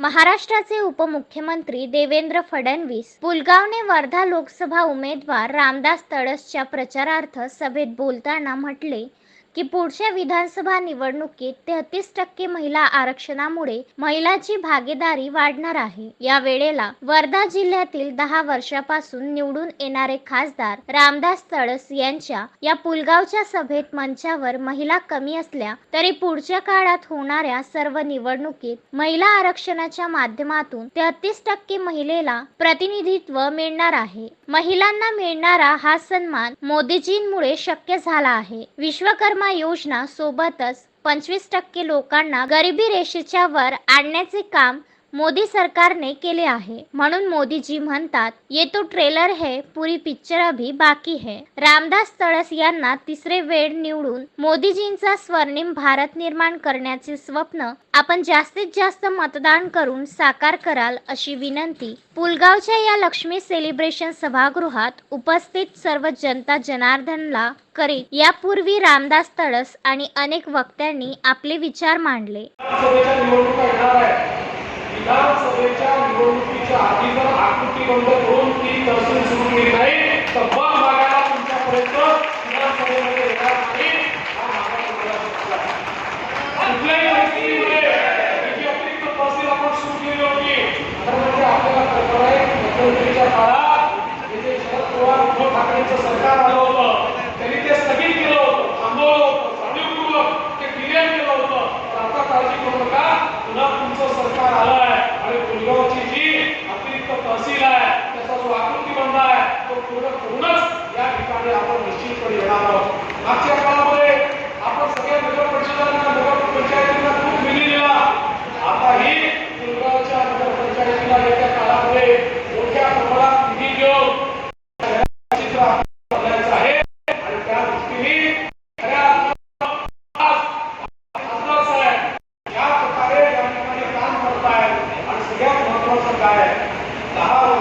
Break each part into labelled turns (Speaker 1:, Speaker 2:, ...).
Speaker 1: महाराष्ट्राचे उपमुख्यमंत्री देवेंद्र फडणवीस पुलगावने वर्धा लोकसभा उमेदवार रामदास तडसच्या प्रचारार्थ सभेत बोलताना म्हटले की पुढच्या विधानसभा निवडणुकीत तेहतीस टक्के महिला आरक्षणामुळे महिलाची भागीदारी वाढणार आहे. या वेळेला वर्धा जिल्ह्यातील दहा वर्षापासून निवडून येणारे खासदार रामदास तळस यांच्या या पुलगावच्या सभेत मंचावर महिला कमी असल्या तरी पुढच्या काळात होणाऱ्या सर्व निवडणुकीत महिला आरक्षणाच्या माध्यमातून तेहतीस टक्के महिलेला प्रतिनिधित्व मिळणार आहे. महिलांना मिळणारा हा सन्मान मोदीजींमुळे शक्य झाला आहे. विश्वकर्मा योजना सोबतच पंचवीस टक्के लोकांना गरिबी रेषेच्या वर आणण्याचे काम मोदी सरकारने केले आहे. म्हणून मोदीजी म्हणतात ये तो ट्रेलर है पुरी पिक्चर अभी बाकी है. रामदास तळस यांना तिसरे वेळ निवडून मोदीजींचा स्वर्णिम भारत निर्माण करण्याचे स्वप्न आपण जास्तीत जास्त मतदान करून साकार कराल अशी विनंती पुलगावच्या या लक्ष्मी सेलिब्रेशन सभागृहात उपस्थित सर्व जनता जनार्दनला करीत यापूर्वी रामदास तळस आणि अनेक वक्त्यांनी आपले विचार मांडले.
Speaker 2: कुठल्याही परिस्थितीमध्ये ही अतिरिक्त तहसील आपण सुरू केली होती. तर म्हणजे आपल्याला कल्पना आहे की काळात हे शरद पवार उद्धव ठाकरेंचं 对然后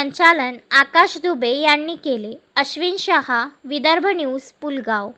Speaker 1: संचालन आकाश दुबे यांनी केले. अश्विन शहा विदर्भ न्यूज पुलगाव.